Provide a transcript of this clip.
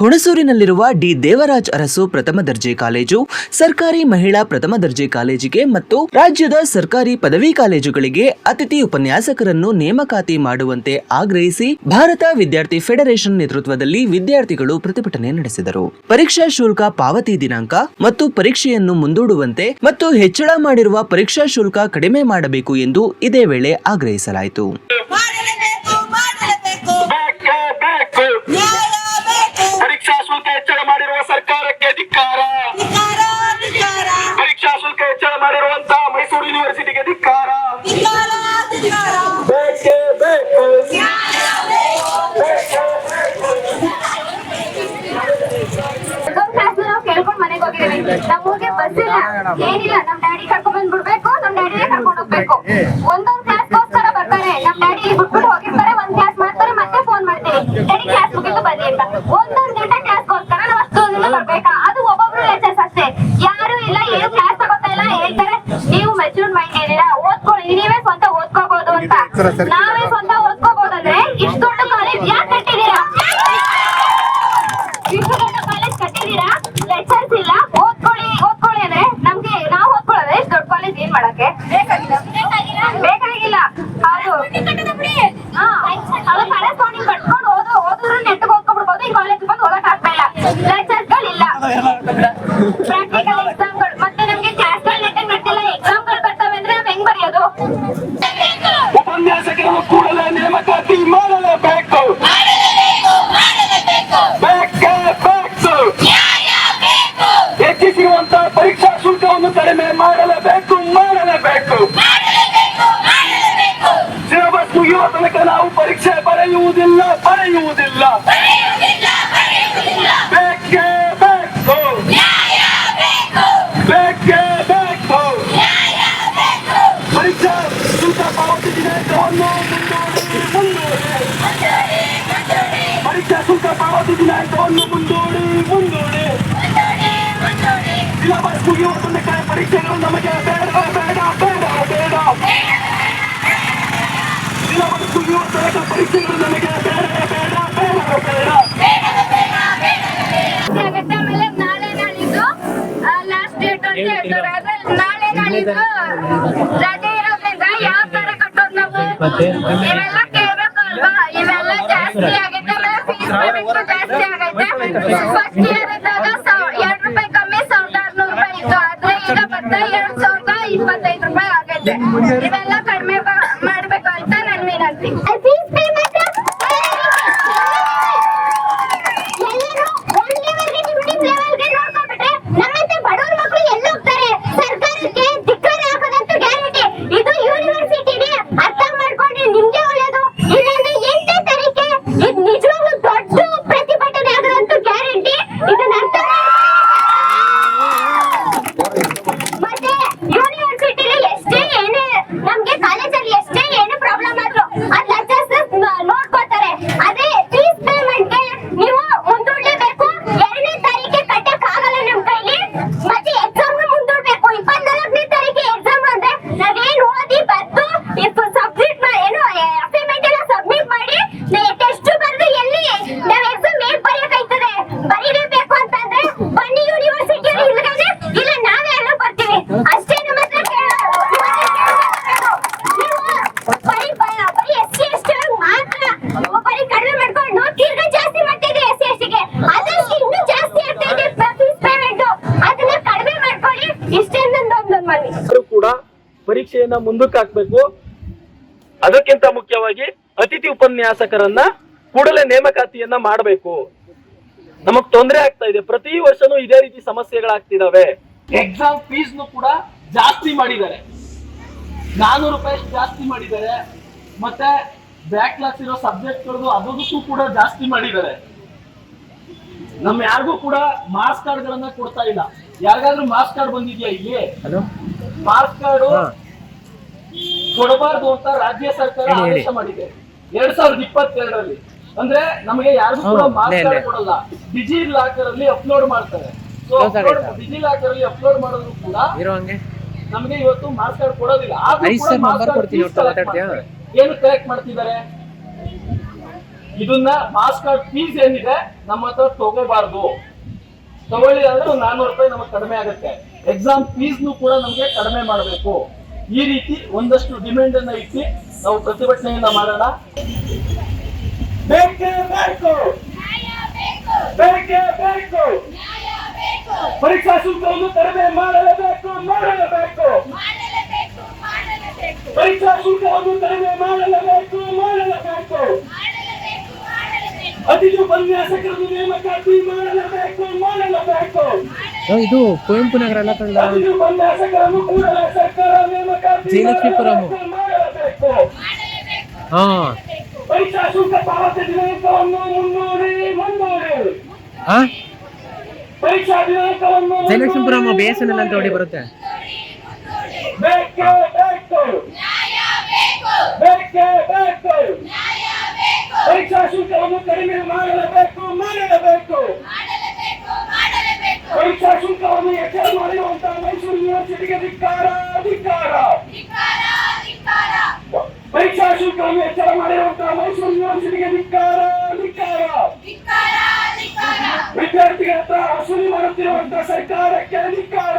ಹುಣಸೂರಿನಲ್ಲಿರುವ D Devaraj Arasu ಪ್ರಥಮ ದರ್ಜೆ college, ಸರ್ಕಾರಿ ಮಹಿಳಾ ಪ್ರಥಮ ದರ್ಜೆ ಕಾಲೇಜಿಗೆ ಮತ್ತು ರಾಜ್ಯದ ಸರ್ಕಾರಿ ಪದವಿ ಕಾಲೇಜುಗಳಿಗೆ ಅತಿಥಿ ಉಪನ್ಯಾಸಕರನ್ನು ನೇಮಕಾತಿ ಮಾಡುವಂತೆ ಆಗ್ರಹಿಸಿ ಭಾರತ ವಿದ್ಯಾರ್ಥಿ ಫೆಡರೇಷನ್ ನೇತೃತ್ವದಲ್ಲಿ ವಿದ್ಯಾರ್ಥಿಗಳು ಪ್ರತಿಭಟನೆ ನಡೆಸಿದರು. ಪರೀಕ್ಷಾ ಶುಲ್ಕ ಪಾವತಿ ದಿನಾಂಕ ಮತ್ತು ಪರೀಕ್ಷೆಯನ್ನು ಮುಂದೂಡುವಂತೆ ಮತ್ತು ಹೆಚ್ಚಳ ಮಾಡಿರುವ ಪರೀಕ್ಷಾ ಶುಲ್ಕ ಕಡಿಮೆ ಮಾಡಬೇಕು ಎಂದು ಇದೇ ವೇಳೆ ಆಗ್ರಹಿಸಲಾಯಿತು. ಏನಿಲ್ಲ ನಮ್ ಡ್ಯಾಡಿ ಕರ್ಕೊಂಡ್ ಬಂದ್ ಬಿಡ್ಬೇಕು ನಮ್ ಡ್ಯಾಡಿನೇ ಕರ್ಕೊಂಡ್ ಹೋಗ್ಬೇಕು. ಒಂದೊಂದ್ ಕ್ಲಾಸ್ಗೋಸ್ಕರ ಬರ್ತಾರೆ. ನಮ್ ಡ್ಯಾಡಿ ಇಲ್ಲಿ ಬಿಟ್ಬಿಟ್ಟು ಹೋಗಿರ್ತಾರೆ ಒಂದ್ ಕ್ಲಾಸ್ ಮಾಡ್ತಾರೆ ಮತ್ತೆ ಫೋನ್ ಮಾಡ್ತೀನಿ. ಡ್ಯಾಡಿ ಕ್ಲಾಸ್ ಮುಗಿದು ಬನ್ನಿ ಅಂತ. ಒಂದೊಂದ್ ಗಂಟೆ ಕ್ಲಾಸ್ಗೋಸ್ಕರ ನಾವು ಅಷ್ಟು ದೂರದಿಂದ ಬರ್ಬೇಕಾ? ಅದು ಒಬ್ಬೊಬ್ರು ಲೆಕ್ಚರ್ಸ್ ಅಷ್ಟೇ. ಯಾರು ಇಲ್ಲ ಏನು ಕ್ಲಾಸ್ ತಗೋತಾ ಇಲ್ಲ ಹೇಳ್ತಾರೆ ನೀವು ಮೆಚೂರ್ ಮೈಂಡ್ ಏನಿಲ್ಲ ಓದ್ಕೊಳ್ಳಿ ನೀವೇ ಸ್ವಂತ ಓದ್ಕೋಬಹುದು ಅಂತ. ನಾವೇ ಸ್ವಂತ ಓದ್ಕೋಬಹುದಂದ್ರೆ ಇಷ್ಟು ದೊಡ್ಡ ಕಾಲೇಜ್ ಯಾಕೆ ಕಟ್ಟಿದೀರಾ ಇಷ್ಟು ದೊಡ್ಡ ಕಾಲೇಜ್ ಕಟ್ಟಿದೀರಾ ಲೆಕ್ಚರ್ಸ್ ಇಲ್ಲ ಓದ್ಕೊಳ್ಳಿ ಓದ್ಕೊಳ್ಳಿ ಅಂದ್ರೆ ನಮ್ಗೆ ನಾವು ಓದ್ಕೊಳ್ಳೋದೇ ಇಷ್ಟು ದೊಡ್ಡ ಕಾಲೇಜ್ ಏನ್ ಮಾಡಕ್ಕೆ ಬೇಕಾಗಿಲ್ಲ ಬೇಕಾಗಿಲ್ಲ ಹೌದು ಹಾ, ಅದು ಕರೆಸ್ಪಾಂಡಿಂಗ್ ಕಟ್ಕೊಂಡು ಓದೋ ಓದಿದ್ರು ನೆಟ್ಟಿಗೆ ಓದ್ಕೊಂಡ್ಬಿಡ್ಬೋದು ಈ ಕಾಲೇಜ್ ಬಂದು ಓದಕ್ ಆಗ್ತಾ ಇಲ್ಲ ಲೆಕ್ಚರ್ಸ್ ಗಳಿಲ್ಲ ಪ್ರಾಕ್ಟಿಕಲ್ ಎಕ್ಸಾಮ್ಗಳು ಮತ್ತೆ ನಮ್ಗೆ ಕ್ಲಾಸ್ಗಳು ನೆಟ್ಟಿಗೆ ನಟ್ಟಿಲ್ಲ ಎಕ್ಸಾಮ್ಗಳು ಬರ್ತವೆ ಅಂದ್ರೆ ನಾವ್ ಹೆಂಗ್ ಬರೆಯೋದು ಉಪನ್ಯಾಸಕರನ್ನು ಕೂಡಲೇ ನೇಮಕಾತಿ ದಿನಾಂಕವನ್ನು ಮುಂದೂಡಿ ಮುಂದೂಡಿ ಸಿಲೆಬಸ್ ಮುಗಿಯುವ ತನಕ ಪರೀಕ್ಷೆಗಳು ನಮಗೆ ಬೇಡ ಬೇಡ ಬೇಡ ಬೇಡ ಸಿಲೆಬಸ್ ಮುಗಿಯುವ ತನಕ ಪರೀಕ್ಷೆಗಳು ನಮಗೆ ಬೇಡ ಬೇಡ ಬೇಡ ಬೇಡ ಆಗುತ್ತೆ ಆಮೇಲೆ ನಾಳೆ ನಾಳಿದ್ದು ಲಾಸ್ಟ್ ಡೇಟ್ ಅಂತ ಹೇಳ್ತಾರೆ ಅದ್ರಲ್ಲಿ ನಾಳೆ ನಾಳಿದ್ದು ರಜೆ ಇರೋದ್ರಿಂದ ಯಾವ ತರ ಕಟ್ಟೋದು ನಾವು ಇವೆಲ್ಲ ಕೇಳ್ಬೇಕು ಅಲ್ವಾ ಇವೆಲ್ಲ ಜಾಸ್ತಿ ಆಗೈತೆ ಆಮೇಲೆ ಫೀಸ್ ಪೇಮೆಂಟ್ ಜಾಸ್ತಿ ಆಗೈತೆ? ಫಸ್ಟ್ ಇಯರ್ ಇದ್ದಾಗ ಎರಡ್ ರೂಪಾಯಿ ಕಮ್ಮಿ ಸಾವಿರದ ಆರ್ನೂರು ರೂಪಾಯಿ ಇತ್ತು. ಆದ್ರೆ ಈಗ ಬರ್ತಾ ಎರಡ್ ಸಾವಿರದ ಇಪ್ಪತ್ತೈದು ರೂಪಾಯಿ ಆಗೈತೆ. ಇವೆಲ್ಲ ಕಡಿಮೆ ಮಾಡ್ಬೇಕು ಅಂತ ನಾನು ವಿನಂತಿ ಫೀಸ್ ಪೇಮೆಂಟ್ ಎಲ್ಲರೂ ಒಂದ್ ಲೆವೆಲ್ಗೆ ಡಿವಿಷನ್ ಲೆವೆಲ್ಗೆ ನೋಡ್ಕೊಂಡ್ಬಿಟ್ರೆ ನಮ್ಮಂತೆ ಬಡವ್ರ ಮಕ್ಕಳು ಎಲ್ಲಿ ಹೋಗ್ತಾರೆ ಸರ್ಕಾರಕ್ಕೆ ಧಿಕ್ಕಾರ ಹಾಕೋದಂತೂ ಗ್ಯಾರಂಟಿ ಇದು ಯೂನಿವರ್ಸಿಟಿಗೆ ಅರ್ಥ ಮಾಡ್ಕೊಂಡ್ರೆ ನಿಮ್ಗೆ ಒಳ್ಳೇದು ಇಲ್ಲಾಂದ್ರೆ ಎಂಟನೇ ತಾರೀಕೆ ಇದು ನಿಜವಾಗ್ಲೂ ದೊಡ್ಡ ಪ್ರತಿಭಟನೆ ಆಗೋದಂತೂ ಗ್ಯಾರಂಟಿ ಇದನ್ನ ಅರ್ಥ ಮತ್ತೆ ಯೂನಿವರ್ಸಿಟಿಲಿ ಎಷ್ಟೇ ಏನೇ ನಮ್ಗೆ ಕಾಲೇಜಲ್ಲಿ ಎಷ್ಟೇ ಏನೇ ಪ್ರಾಬ್ಲಮ್ ಆದ್ರೂ ಅದ್ ಲೆಕ್ಚರ್ಸ್ ನೋಡ್ಕೋತಾರೆ ಅದೇ ಫೀಸ್ ಪೇಮೆಂಟ್ಗೆ ನೀವು ಮುಂದೂಡ್ಲೇಬೇಕು ಎರಡನೇ ತಾರೀಕಿಗೆ ಕಟ್ಟಕ್ ಆಗಲ್ಲ ನಮ್ ಕೈಲಿ ಮತ್ತೆ ಎಕ್ಸಾಮ್ ಮುಂದೂಡ್ಬೇಕು ಇಪ್ಪತ್ನಾಲ್ಕನೇ ತಾರೀಕಿಗೆ ಎಕ್ಸಾಮ್ ಅಂದ್ರೆ ನಾವೇನ್ ಓದಿ ಬರ್ದು ಇಪ್ಪ ಸಬ್ಮಿಟ್ ಏನು ಅಸೈನ್ಮೆಂಟ್ ಎಲ್ಲ ಸಬ್ಮಿಟ್ ಮಾಡಿ ಟೆಸ್ಟ್ ಬರ್ದು ಎಲ್ಲಿ ನಾವ್ ಎಕ್ಸಾಮ್ ಹೇಗ್ ಬರೆಯಕ್ಕಾಯ್ತದೆ ಬರೀಲೇಬೇಕು ಅಂತಂದ್ರೆ ಬನ್ನಿ ಯೂನಿವರ್ಸಿಟಿ ಇಲ್ಗಾನೆ ಇಲ್ಲ ನಾವೇ ಎಲ್ಲ ಬರ್ತೀವಿ ಅಷ್ಟೇ ನಮ್ಮ ಹತ್ರ ಕೇಳೋದು. ನೀವು ಬರೀ ಬ- ಬರೀ SC ST ಅವ್ರಿಗೆ ಮಾತ್ರ ಬರೀ ಕಡಿಮೆ ಮಾಡ್ಕೊಂಡು ತಿರ್ಗಾ ಜಾಸ್ತಿ ಮಾಡ್ತಿದ್ರಿ ಎಸ್ ಸಿ ಎಸ್ಟಿಗೆ ಅದಕ್ಕೆ ಇನ್ನೂ ಜಾಸ್ತಿ ಆಗ್ತಾ ಇದೆ ಫೀಸ್ ಪೇಮೆಂಟ್ ಅದನ್ನ ಕಡಿಮೆ ಮಾಡ್ಕೊಳ್ಳಿ ಇಷ್ಟೇ ನಂದೊಂದು ಮನವಿ ಎಲ್ಲರೂ ಕೂಡ ಪರೀಕ್ಷೆಯನ್ನ ಮುಂದಕ್ಕೆ ಹಾಕ್ಬೇಕು. ಅದಕ್ಕಿಂತ ಮುಖ್ಯವಾಗಿ ಅತಿಥಿ ಉಪನ್ಯಾಸಕರನ್ನ ಕೂಡಲೇ ನೇಮಕಾತಿಯನ್ನ ಮಾಡಬೇಕು. ನಮಗ್ ತೊಂದರೆ ಆಗ್ತಾ ಇದೆ. ಪ್ರತಿ ವರ್ಷನೂ ಇದೇ ರೀತಿ ಸಮಸ್ಯೆಗಳಾಗ್ತಿದಾವೆ. ಎಕ್ಸಾಮ್ ಫೀಸ್ ಕೂಡ ಜಾಸ್ತಿ ಮಾಡಿದ್ದಾರೆ. ನಾನೂರು ರೂಪಾಯಿ ಜಾಸ್ತಿ ಮಾಡಿದ್ದಾರೆ. ಮತ್ತೆ ಬ್ಯಾಕ್ ಕ್ಲಾಸ್ ಇರೋ ಸಬ್ಜೆಕ್ಟ್ಗಳದ್ದು ಅದಕ್ಕೂ ಕೂಡ ಜಾಸ್ತಿ ಮಾಡಿದ್ದಾರೆ. ನಮ್ ಯಾರಿಗೂ ಕೂಡ ಮಾರ್ಕ್ಸ್ ಕಾರ್ಡ್ ಗಳನ್ನ ಕೊಡ್ತಾ ಇಲ್ಲ. ಯಾರಿಗಾದ್ರೂ ಮಾರ್ಕ್ಸ್ ಕಾರ್ಡ್ ಬಂದಿದ್ಯಾ ಇಲ್ಲಿ? ಮಾರ್ಕ್ಸ್ ಕಾರ್ಡ್ ಕೊಡಬಾರ್ದು ಅಂತ ರಾಜ್ಯ ಸರ್ಕಾರ ಆದೇಶ ಮಾಡಿದೆ. ಎರಡ್ ಸಾವಿರದ ಇಪ್ಪತ್ತೆರಡರಲ್ಲಿ. ಅಂದ್ರೆ ನಮಗೆ ಯಾರಿಗೂ ಕೂಡ ಕಾರ್ಡ್ ಕೊಡಲ್ಲ. ಡಿಜಿ ಲಾಕರ್ ಅಲ್ಲಿ ಅಪ್ಲೋಡ್ ಮಾಡ್ತಾರೆ. ಸೊ ಡಿಜಿ ಲಾಕರ್ ಅಲ್ಲಿ ಅಪ್ಲೋಡ್ ಮಾಡೋದು ಕೂಡ ನಮಗೆ ಇವತ್ತು ಮಾರ್ಕ್ಸ್ ಕಾರ್ಡ್ ಕೊಡೋದಿಲ್ಲ. ಏನು ಕಲೆಕ್ಟ್ ಮಾಡ್ತಿದ್ದಾರೆ? ಇದನ್ನ ಮಾಸ್ ಕಾರ್ಡ್ ಫೀಸ್ ಏನಿದೆ ನಮ್ಮ ಹತ್ರ ತಗೋಬಾರ್ದು. ತಗೊಳ್ಳಿ ಅಂದ್ರೆ ಒಂದು ನಾನ್ನೂರು ರೂಪಾಯಿ ನಮಗೆ ಕಡಿಮೆ ಆಗುತ್ತೆ. ಎಕ್ಸಾಮ್ ಫೀಸ್ನು ಕೂಡ ನಮಗೆ ಕಡಿಮೆ ಮಾಡಬೇಕು. ಈ ರೀತಿ ಒಂದಷ್ಟು ಡಿಮ್ಯಾಂಡ್ ಅನ್ನ ಇಟ್ಟು ನಾವು ಪ್ರತಿಭಟನೆಯನ್ನ ಮಾಡೋಣ. ಬೇಕೇ ಬೇಕು ಬೇಕೇ ಬೇಕು ಪರೀಕ್ಷಾ ಶುಲ್ಕವನ್ನು ಕಡಿಮೆ ಮಾಡಲೇಬೇಕು ಮಾಡಲೇಬೇಕು. ಪರೀಕ್ಷಾ ಶುಲ್ಕವನ್ನು ಕಡಿಮೆ ಮಾಡಲೇಬೇಕು ಮಾಡಲೇಬೇಕು. ಅತಿಥಿ ಉಪನ್ಯಾಸಕರನ್ನು ನೇಮಕಾತಿ ಮಾಡಲೇಬೇಕು ಇದು ಕುವೆಂಪು ನಗರ ಎಲ್ಲ ಕಂಡ ಅತಿಥಿ ಜಯಲಕ್ಷ್ಮೀಪುರಮ್ಮ ಬಿ ಎಸ್ ಎನ್ ಎಲ್ ಅಂತ ಹೊಡಿ ಬರುತ್ತೆ. ಪರೀಕ್ಷಾ ಶುಲ್ಕವನ್ನು ಕಡಿಮೆ ಮಾಡಲೇಬೇಕು ಮಾಡಲೇಬೇಕು ಪರೀಕ್ಷಾ ಶುಲ್ಕವನ್ನು ಹೆಚ್ಚಳ ಮಾಡಿರುವಂತಹ ಮೈಸೂರು ಯೂನಿವರ್ಸಿಟಿಗೆ ಧಿಕ್ಕಾರ ಧಿಕ್ಕಾರ. ಪರೀಕ್ಷಾ ಶುಲ್ಕವನ್ನು ಹೆಚ್ಚಳ ಮಾಡಿರುವಂತಹ ಮೈಸೂರು ಯೂನಿವರ್ಸಿಟಿಗೆ ಧಿಕ್ಕಾರ ಧಿಕ್ಕಾರ. ವಿದ್ಯಾರ್ಥಿಗಳ ಹತ್ರ ವಸೂಲಿ ಮಾಡುತ್ತಿರುವಂತಹ ಸರ್ಕಾರಕ್ಕೆ ಧಿಕ್ಕಾರ.